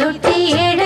দুটি এর